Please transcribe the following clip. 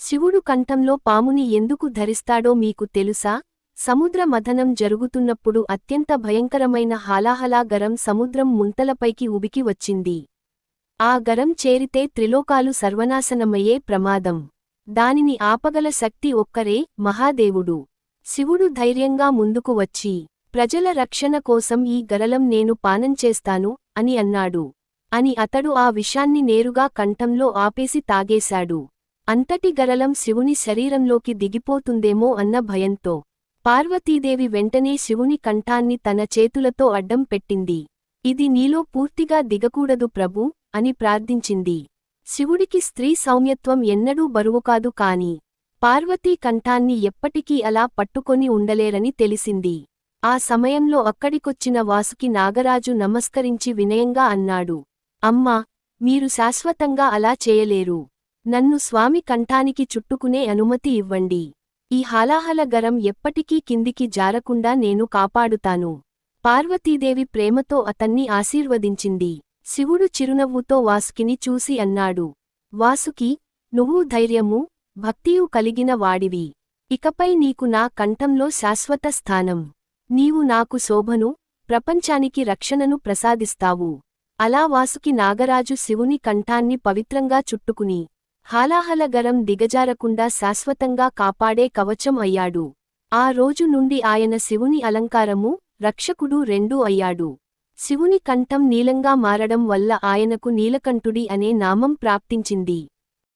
శివుడు కంఠంలో పాముని ఎందుకు ధరిస్తాడో మీకు తెలుసా? సముద్ర మథనం జరుగుతున్నప్పుడు అత్యంత భయంకరమైన హాలాహలా గరం సముద్రం ముంతలపైకి ఉబికి వచ్చింది. ఆ గరం చేరితే త్రిలోకాలు సర్వనాశనమయ్యే ప్రమాదం. దానిని ఆపగల శక్తి ఒక్కరే మహాదేవుడు. శివుడు ధైర్యంగా ముందుకు వచ్చి ప్రజల రక్షణ కోసం ఈ గరలం నేను పానం చేస్తాను అని అన్నాడు. అని అతడు ఆ విషాన్ని నేరుగా కంఠంలో ఆపేసి తాగేశాడు. అంతటి గరలం శివుని శరీరంలోకి దిగిపోతుందేమో అన్న భయంతో పార్వతీదేవి వెంటనే శివుని కంఠాన్ని తన చేతులతో అడ్డం పెట్టింది. ఇది నీలో పూర్తిగా దిగకూడదు ప్రభు అని ప్రార్థించింది. శివుడికి స్త్రీ సౌమ్యత్వం ఎన్నడూ బరువుకాదు కాని పార్వతీ కంఠాన్ని ఎప్పటికీ అలా పట్టుకొని ఉండలేరని తెలిసింది. ఆ సమయంలో అక్కడికొచ్చిన వాసుకి నాగరాజు నమస్కరించి వినయంగా అన్నాడు. అమ్మా మీరు శాశ్వతంగా అలా చేయలేరు. నన్ను స్వామి కంఠానికి చుట్టుకునే అనుమతి ఇవ్వండి. ఈ హాలాహల గరం ఎప్పటికీ కిందికి జారకుండా నేను కాపాడుతాను. పార్వతీదేవి ప్రేమతో అతన్ని ఆశీర్వదించింది. శివుడు చిరునవ్వుతో వాసుకిని చూసి అన్నాడు. వాసుకి నువ్వు ధైర్యము భక్తియు కలిగిన వాడివి. ఇకపై నీకు నా కంఠంలో శాశ్వత స్థానం. నీవు నాకు శోభను ప్రపంచానికి రక్షణను ప్రసాదిస్తావు. అలా వాసుకి నాగరాజు శివుని కంఠాన్ని పవిత్రంగా చుట్టుకుని హాలాహల గరం దిగజారకుండా శాశ్వతంగా కాపాడే కవచం అయ్యాడు. ఆ రోజు నుండి ఆయన శివుని అలంకారము రక్షకుడు రెండూ అయ్యాడు. శివుని కంఠం నీలంగా మారడం వల్ల ఆయనకు నీలకంఠుడి అనే నామం ప్రాప్తించింది.